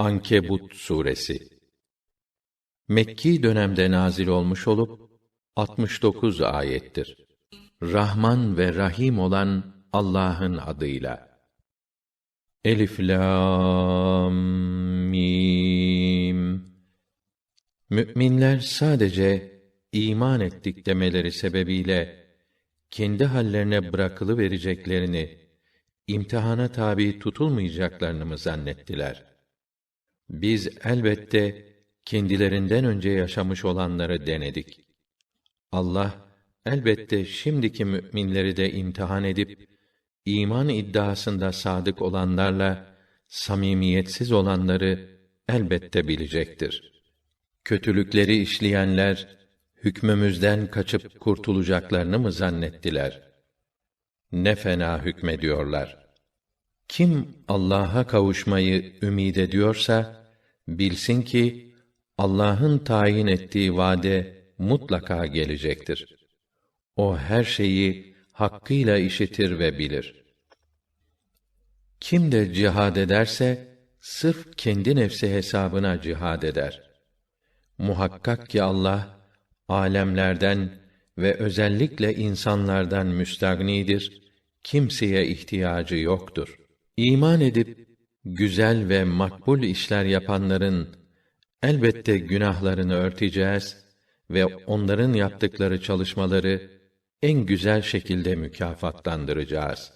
Ankebut suresi Mekki dönemde nazil olmuş olup 69 ayettir. Rahman ve Rahim olan Allah'ın adıyla. Elif lam mim. Müminler sadece iman ettik demeleri sebebiyle kendi hallerine bırakılı vereceklerini, imtihana tabi tutulmayacaklarını mı zannettiler? Biz elbette kendilerinden önce yaşamış olanları denedik. Allah elbette şimdiki müminleri de imtihan edip iman iddiasında sadık olanlarla samimiyetsiz olanları elbette bilecektir. Kötülükleri işleyenler hükmümüzden kaçıp kurtulacaklarını mı zannettiler? Ne fena hükmediyorlar. Kim Allah'a kavuşmayı ümid ediyorsa bilsin ki Allah'ın tayin ettiği vade mutlaka gelecektir. O her şeyi hakkıyla işitir ve bilir. Kim de cihad ederse sırf kendi nefsi hesabına cihad eder. Muhakkak ki Allah alemlerden ve özellikle insanlardan müstagnidir. Kimseye ihtiyacı yoktur. İman edip güzel ve makbul işler yapanların elbette günahlarını örteceğiz ve onların yaptıkları çalışmaları en güzel şekilde mükafatlandıracağız.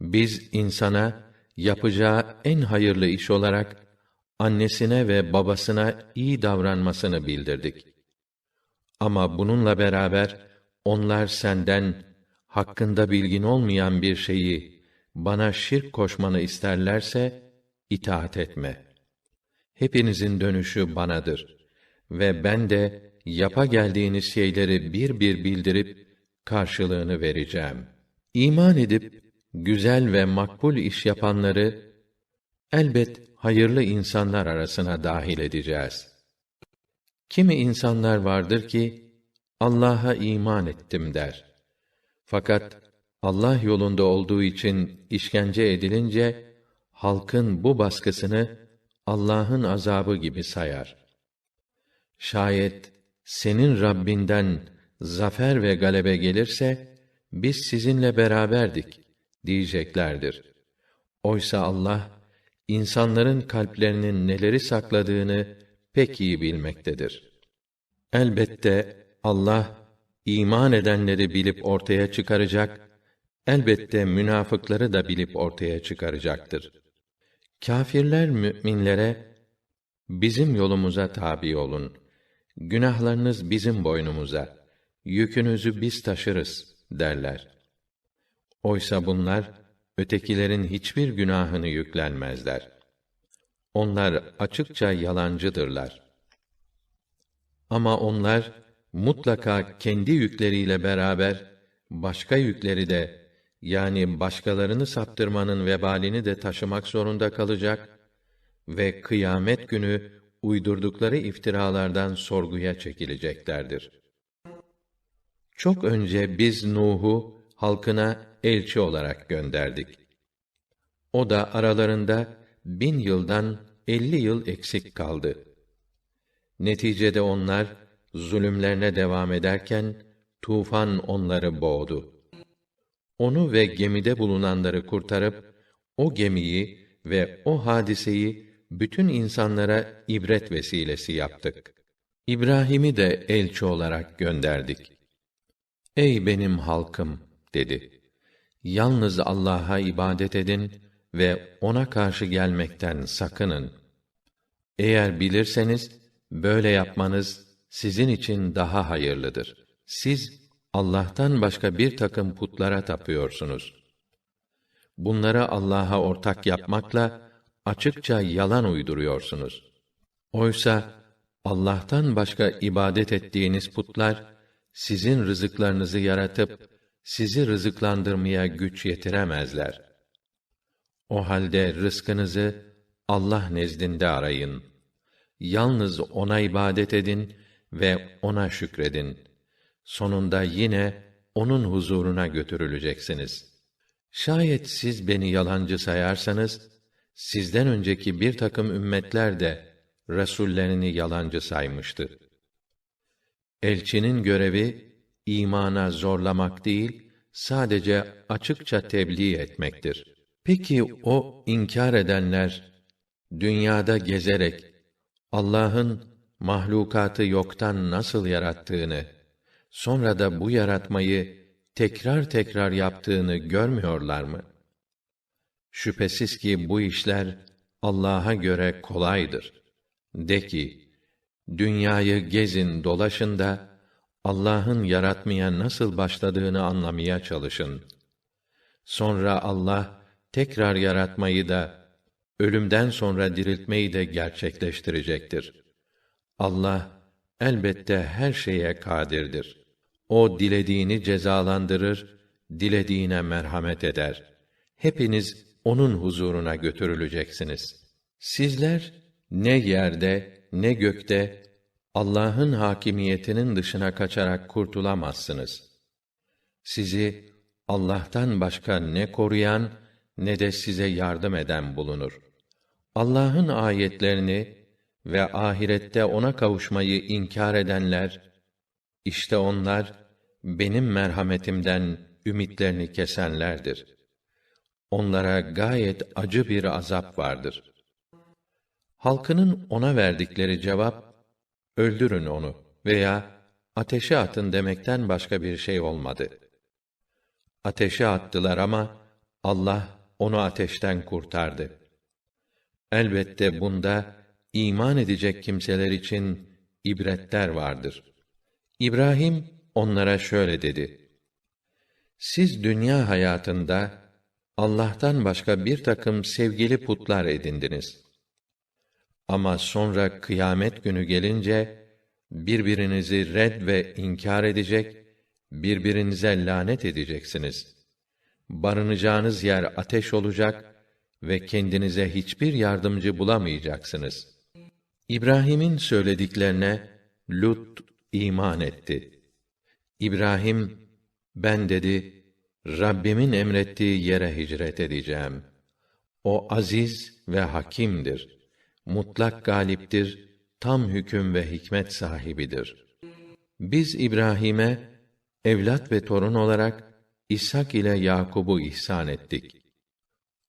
Biz insana yapacağı en hayırlı iş olarak annesine ve babasına iyi davranmasını bildirdik. Ama bununla beraber onlar senden hakkında bilgin olmayan bir şeyi bana şirk koşmanı isterlerse itaat etme. Hepinizin dönüşü banadır ve ben de yapa geldiğiniz şeyleri bir bir bildirip karşılığını vereceğim. İman edip güzel ve makbul iş yapanları elbet hayırlı insanlar arasına dahil edeceğiz. Kimi insanlar vardır ki Allah'a iman ettim der. Fakat Allah yolunda olduğu için işkence edilince halkın bu baskısını Allah'ın azabı gibi sayar. Şayet senin Rabbinden zafer ve galebe gelirse biz sizinle beraberdik diyeceklerdir. Oysa Allah insanların kalplerinin neleri sakladığını pek iyi bilmektedir. Elbette Allah iman edenleri bilip ortaya çıkaracak, elbette münafıkları da bilip ortaya çıkaracaktır. Kâfirler müminlere bizim yolumuza tabi olun. Günahlarınız bizim boynumuza. Yükünüzü biz taşırız derler. Oysa bunlar ötekilerin hiçbir günahını yüklenmezler. Onlar açıkça yalancıdırlar. Ama onlar mutlaka kendi yükleriyle beraber başka yükleri de yani başkalarını saptırmanın vebalini de taşımak zorunda kalacak ve kıyamet günü uydurdukları iftiralardan sorguya çekileceklerdir. Çok önce biz Nuh'u halkına elçi olarak gönderdik. O da aralarında bin yıldan elli yıl eksik kaldı. Neticede onlar zulümlerine devam ederken tufan onları boğdu. Onu ve gemide bulunanları kurtarıp o gemiyi ve o hadiseyi bütün insanlara ibret vesilesi yaptık. İbrahim'i de elçi olarak gönderdik. Ey benim halkım dedi. Yalnız Allah'a ibadet edin ve ona karşı gelmekten sakının. Eğer bilirseniz böyle yapmanız sizin için daha hayırlıdır. Siz Allah'tan başka bir takım putlara tapıyorsunuz. Bunlara Allah'a ortak yapmakla açıkça yalan uyduruyorsunuz. Oysa Allah'tan başka ibadet ettiğiniz putlar sizin rızıklarınızı yaratıp sizi rızıklandırmaya güç yetiremezler. O halde rızkınızı Allah nezdinde arayın. Yalnız ona ibadet edin ve ona şükredin. Sonunda yine onun huzuruna götürüleceksiniz. Şayet siz beni yalancı sayarsanız sizden önceki bir takım ümmetler de resullerini yalancı saymıştı. Elçinin görevi imana zorlamak değil, sadece açıkça tebliğ etmektir. Peki o inkar edenler dünyada gezerek Allah'ın mahlukatı yoktan nasıl yarattığını, sonra da bu yaratmayı tekrar tekrar yaptığını görmüyorlar mı? Şüphesiz ki bu işler Allah'a göre kolaydır. De ki, dünyayı gezin, dolaşın da Allah'ın yaratmaya nasıl başladığını anlamaya çalışın. Sonra Allah tekrar yaratmayı da ölümden sonra diriltmeyi de gerçekleştirecektir. Allah elbette her şeye kadirdir. O dilediğini cezalandırır, dilediğine merhamet eder. Hepiniz onun huzuruna götürüleceksiniz. Sizler ne yerde ne gökte Allah'ın hakimiyetinin dışına kaçarak kurtulamazsınız. Sizi Allah'tan başka ne koruyan ne de size yardım eden bulunur. Allah'ın ayetlerini ve ahirette ona kavuşmayı inkar edenler işte onlar benim merhametimden ümitlerini kesenlerdir. Onlara gayet acı bir azap vardır. Halkının ona verdikleri cevap öldürün onu veya ateşe atın demekten başka bir şey olmadı. Ateşe attılar ama Allah onu ateşten kurtardı. Elbette bunda iman edecek kimseler için ibretler vardır. İbrahim onlara şöyle dedi: Siz dünya hayatında Allah'tan başka bir takım sevgili putlar edindiniz. Ama sonra kıyamet günü gelince birbirinizi red ve inkar edecek, birbirinize lanet edeceksiniz. Barınacağınız yer ateş olacak ve kendinize hiçbir yardımcı bulamayacaksınız.'' İbrahim'in söylediklerine Lut iman etti. İbrahim ben dedi Rabbimin emrettiği yere hicret edeceğim. O aziz ve hakimdir. Mutlak galiptir, tam hüküm ve hikmet sahibidir. Biz İbrahim'e evlat ve torun olarak İshak ile Yakub'u ihsan ettik.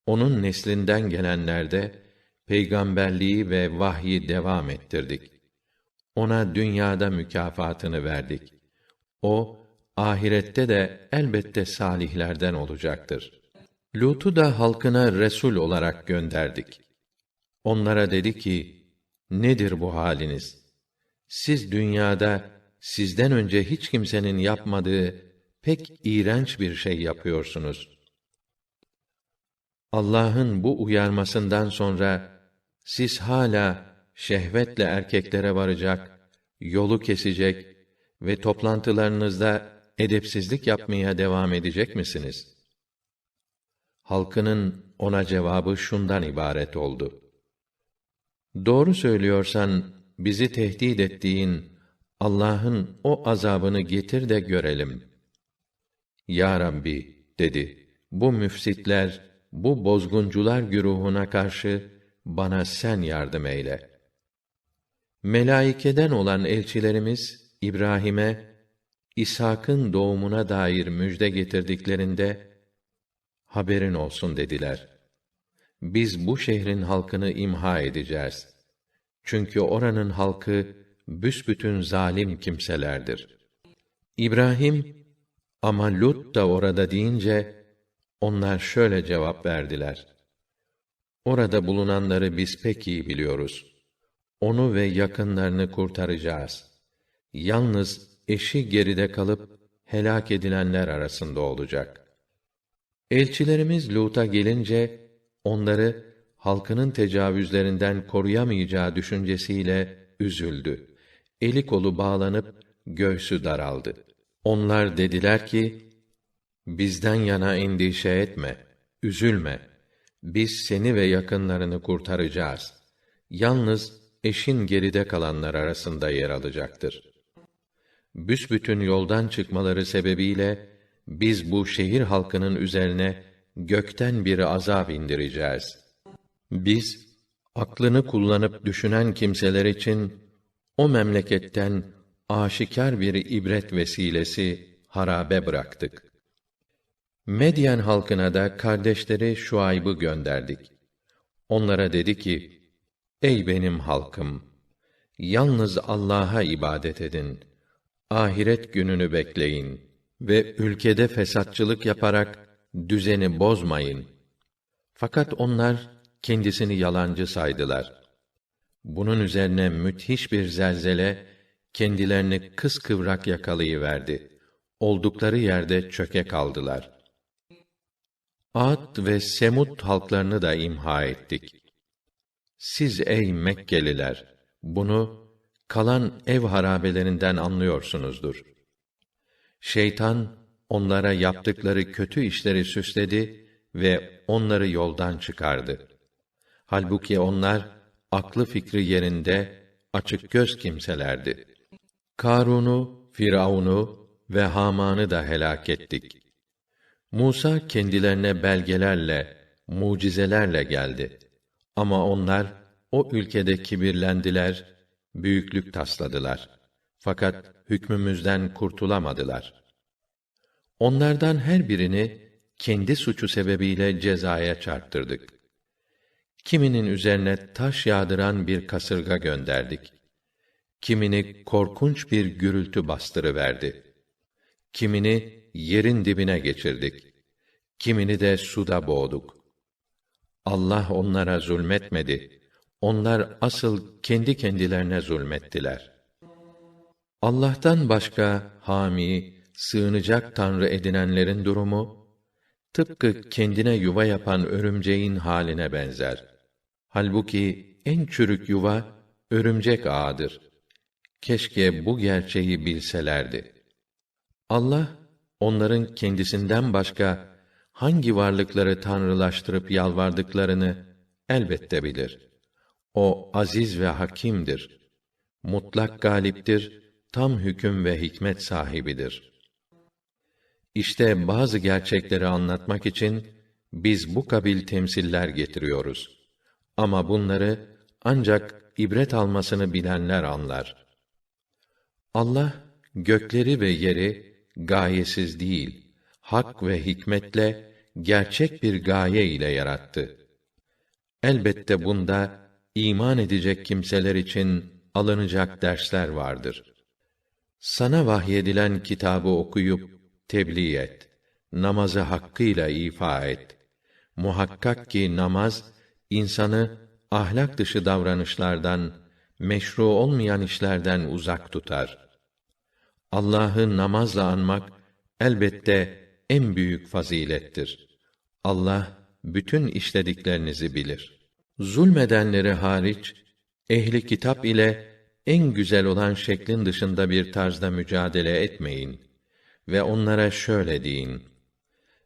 Onun neslinden gelenlerde peygamberliği ve vahyi devam ettirdik. Ona dünyada mükafatını verdik. O ahirette de elbette salihlerden olacaktır. Lut'u da halkına resul olarak gönderdik. Onlara dedi ki: Nedir bu haliniz? Siz dünyada sizden önce hiç kimsenin yapmadığı pek iğrenç bir şey yapıyorsunuz. Allah'ın bu uyarmasından sonra siz hala şehvetle erkeklere varacak, yolu kesecek ve toplantılarınızda edepsizlik yapmaya devam edecek misiniz? Halkının ona cevabı şundan ibaret oldu. Doğru söylüyorsan bizi tehdit ettiğin Allah'ın o azabını getir de görelim. Ya Rabbi dedi. Bu müfsitler, bu bozguncular güruhuna karşı bana sen yardım eyle. Melaikeden olan elçilerimiz İbrahim'e İshak'ın doğumuna dair müjde getirdiklerinde haberin olsun dediler. Biz bu şehrin halkını imha edeceğiz. Çünkü oranın halkı büsbütün zalim kimselerdir. İbrahim ama Lut da orada deyince onlar şöyle cevap verdiler: Orada bulunanları biz pek iyi biliyoruz. Onu ve yakınlarını kurtaracağız. Yalnız eşi geride kalıp helak edilenler arasında olacak. Elçilerimiz Lut'a gelince onları halkının tecavüzlerinden koruyamayacağı düşüncesiyle üzüldü. Eli kolu bağlanıp göğsü daraldı. Onlar dediler ki: Bizden yana endişe etme, üzülme biz seni ve yakınlarını kurtaracağız. Yalnız eşin geride kalanlar arasında yer alacaktır. Büsbütün yoldan çıkmaları sebebiyle biz bu şehir halkının üzerine gökten bir azap indireceğiz. Biz aklını kullanıp düşünen kimseler için o memleketten aşikar bir ibret vesilesi harabe bıraktık. Medyen halkına da kardeşleri Şuayb'ı gönderdik. Onlara dedi ki: Ey benim halkım, yalnız Allah'a ibadet edin. Ahiret gününü bekleyin ve ülkede fesatçılık yaparak düzeni bozmayın. Fakat onlar kendisini yalancı saydılar. Bunun üzerine müthiş bir zelzele kendilerini kıskıvrak yakalayıverdi. Oldukları yerde çöke kaldılar. Ad ve Semud halklarını da imha ettik. Siz ey Mekkeliler, bunu kalan ev harabelerinden anlıyorsunuzdur. Şeytan onlara yaptıkları kötü işleri süsledi ve onları yoldan çıkardı. Halbuki onlar aklı fikri yerinde açık göz kimselerdi. Karun'u, Firavun'u ve Haman'ı da helak ettik. Musa kendilerine belgelerle, mucizelerle geldi. Ama onlar o ülkede kibirlendiler, büyüklük tasladılar. Fakat hükmümüzden kurtulamadılar. Onlardan her birini kendi suçu sebebiyle cezaya çarptırdık. Kiminin üzerine taş yağdıran bir kasırga gönderdik. Kimini korkunç bir gürültü bastırıverdi. Kimini yerin dibine geçirdik. Kimini de suda boğduk. Allah onlara zulmetmedi. Onlar asıl kendi kendilerine zulmettiler. Allah'tan başka hami, sığınacak tanrı edinenlerin durumu tıpkı kendine yuva yapan örümceğin haline benzer. Halbuki en çürük yuva örümcek ağıdır. Keşke bu gerçeği bilselerdi. Allah onların kendisinden başka hangi varlıkları tanrılaştırıp yalvardıklarını elbette bilir. O aziz ve hakimdir. Mutlak galiptir, tam hüküm ve hikmet sahibidir. İşte bazı gerçekleri anlatmak için biz bu kabil temsiller getiriyoruz. Ama bunları ancak ibret almasını bilenler anlar. Allah gökleri ve yeri gayesiz değil, hak ve hikmetle gerçek bir gaye ile yarattı. Elbette bunda iman edecek kimseler için alınacak dersler vardır. Sana vahyedilen kitabı okuyup tebliğ et. Namazı hakkıyla ifa et. Muhakkak ki namaz insanı ahlak dışı davranışlardan, meşru olmayan işlerden uzak tutar. Allah'ı namazla anmak elbette en büyük fazilettir. Allah bütün işlediklerinizi bilir. Zulmedenleri hariç ehli kitap ile en güzel olan şeklin dışında bir tarzda mücadele etmeyin ve onlara şöyle deyin: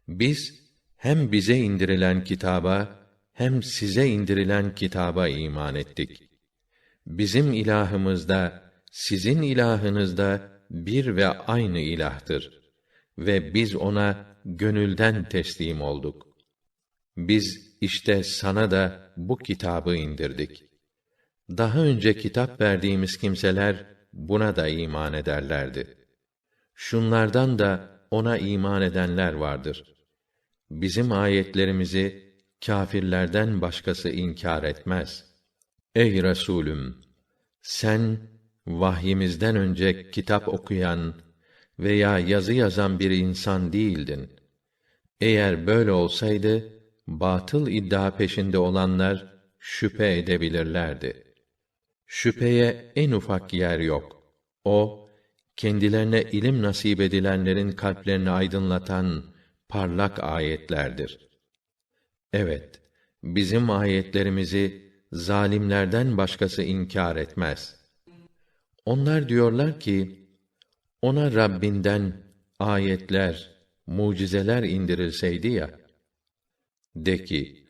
Biz hem bize indirilen kitaba hem size indirilen kitaba iman ettik. Bizim ilahımız da sizin ilahınız da bir ve aynı ilahtır ve biz ona gönülden teslim olduk. Biz işte sana da bu kitabı indirdik. Daha önce kitap verdiğimiz kimseler buna da iman ederlerdi. Şunlardan da ona iman edenler vardır. Bizim ayetlerimizi kâfirlerden başkası inkar etmez. Ey Resulüm, sen vahyimizden önce kitap okuyan veya yazı yazan bir insan değildin. Eğer böyle olsaydı, batıl iddia peşinde olanlar şüphe edebilirlerdi. Şüpheye en ufak yer yok. O, kendilerine ilim nasip edilenlerin kalplerini aydınlatan parlak ayetlerdir. Evet, bizim ayetlerimizi zalimlerden başkası inkar etmez. Onlar diyorlar ki, ona Rabbinden ayetler, mucizeler indirilseydi ya, de ki,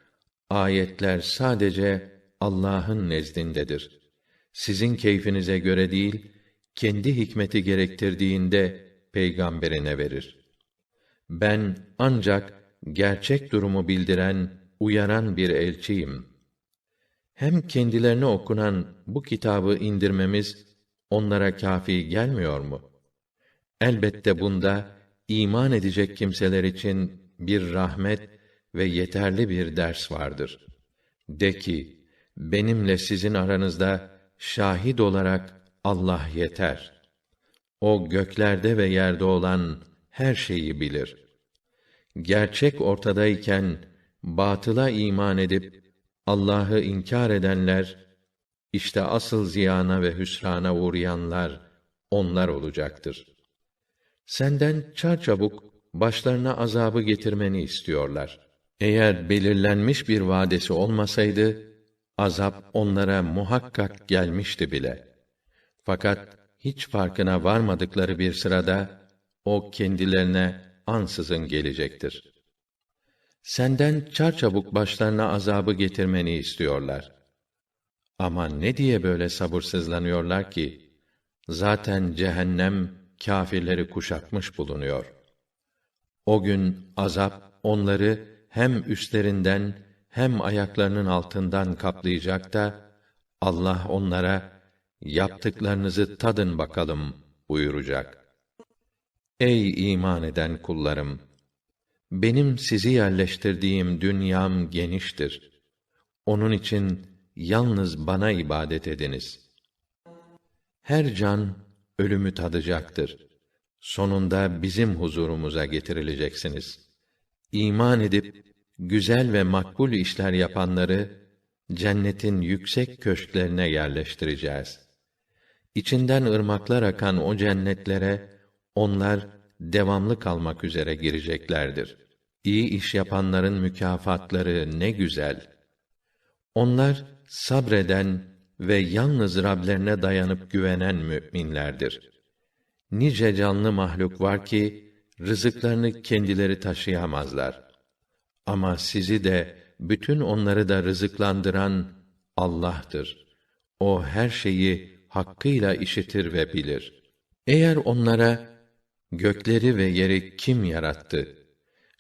ayetler sadece Allah'ın nezdindedir. Sizin keyfinize göre değil, kendi hikmeti gerektirdiğinde peygamberine verir. Ben ancak gerçek durumu bildiren, uyaran bir elçiyim. hem kendilerine okunan bu kitabı indirmemiz onlara kafi gelmiyor mu? Elbette bunda iman edecek kimseler için bir rahmet ve yeterli bir ders vardır. De ki, benimle sizin aranızda şahit olarak Allah yeter. O göklerde ve yerde olan her şeyi bilir. Gerçek ortadayken batıla iman edip Allah'ı inkar edenler işte asıl ziyana ve hüsrana uğrayanlar onlar olacaktır. Senden çarçabuk başlarına azabı getirmeni istiyorlar. Eğer belirlenmiş bir vadesi olmasaydı azap onlara muhakkak gelmişti bile. Fakat hiç farkına varmadıkları bir sırada o kendilerine ansızın gelecektir. Senden çarçabuk başlarına azabı getirmeni istiyorlar. Ama ne diye böyle sabırsızlanıyorlar ki? Zaten cehennem kâfirleri kuşatmış bulunuyor. O gün azap onları hem üstlerinden hem ayaklarının altından kaplayacak da Allah onlara yaptıklarınızı tadın bakalım buyuracak. Ey iman eden kullarım! Benim sizi yerleştirdiğim dünyam geniştir. Onun için yalnız bana ibadet ediniz. Her can ölümü tadacaktır. Sonunda bizim huzurumuza getirileceksiniz. İman edip güzel ve makbul işler yapanları cennetin yüksek köşklerine yerleştireceğiz. İçinden ırmaklar akan o cennetlere onlar devamlı kalmak üzere gireceklerdir. İyi iş yapanların mükafatları ne güzel. Onlar sabreden ve yalnız Rablerine dayanıp güvenen müminlerdir. Nice canlı mahluk var ki rızıklarını kendileri taşıyamazlar. Ama sizi de bütün onları da rızıklandıran Allah'tır. O her şeyi hakkıyla işitir ve bilir. Eğer onlara gökleri ve yeri kim yarattı?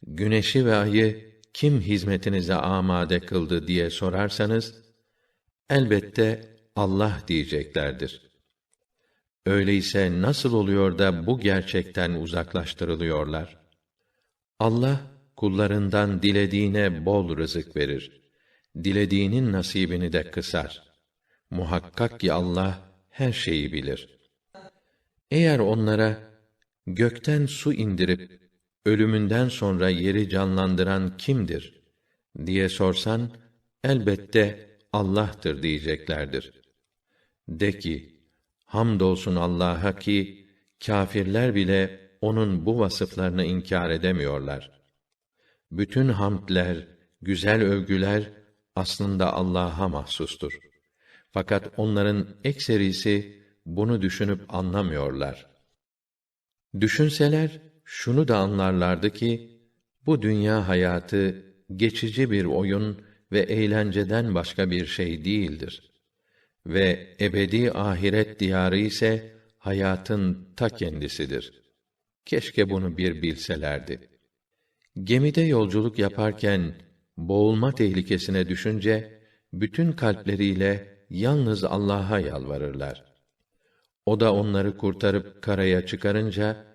Güneşi ve ayı kim hizmetinize amade kıldı diye sorarsanız elbette Allah diyeceklerdir. Öyleyse nasıl oluyor da bu gerçekten uzaklaştırılıyorlar? Allah kullarından dilediğine bol rızık verir. Dilediğinin nasibini de kısar. Muhakkak ki Allah her şeyi bilir. Eğer onlara gökten su indirip ölümünden sonra yeri canlandıran kimdir diye sorsan elbette Allah'tır diyeceklerdir. De ki hamdolsun Allah'a ki kâfirler bile onun bu vasıflarını inkar edemiyorlar. Bütün hamdler, güzel övgüler aslında Allah'a mahsustur. Fakat onların ekserisi bunu düşünüp anlamıyorlar. Düşünseler şunu da anlarlardı ki bu dünya hayatı geçici bir oyun ve eğlenceden başka bir şey değildir. Ve ebedi ahiret diyarı ise hayatın ta kendisidir. Keşke bunu bir bilselerdi. Gemide yolculuk yaparken boğulma tehlikesine düşünce bütün kalpleriyle yalnız Allah'a yalvarırlar. O da onları kurtarıp karaya çıkarınca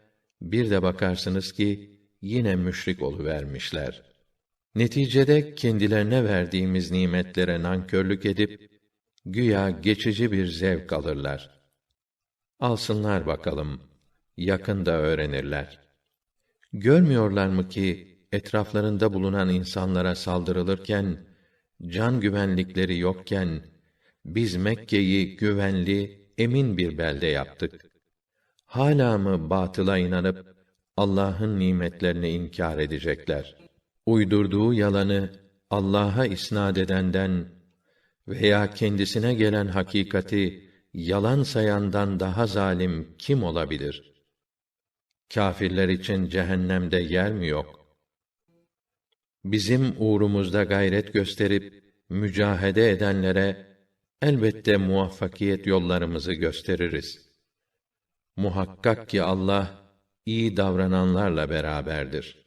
bir de bakarsınız ki yine müşrik vermişler. Neticede kendilerine verdiğimiz nimetlere nankörlük edip güya geçici bir zevk alırlar. Alsınlar bakalım, yakında öğrenirler. Görmüyorlar mı ki etraflarında bulunan insanlara saldırılırken can güvenlikleri yokken biz Mekke'yi güvenli, emin bir belde yaptık. Hala mı batıla inanıp Allah'ın nimetlerini inkar edecekler? Uydurduğu yalanı Allah'a isnad edenden veya kendisine gelen hakikati yalan sayandan daha zalim kim olabilir? Kâfirler için cehennemde yer mi yok? Bizim uğrumuzda gayret gösterip mücahede edenlere elbette muvaffakiyet yollarımızı gösteririz. Muhakkak ki Allah iyi davrananlarla beraberdir.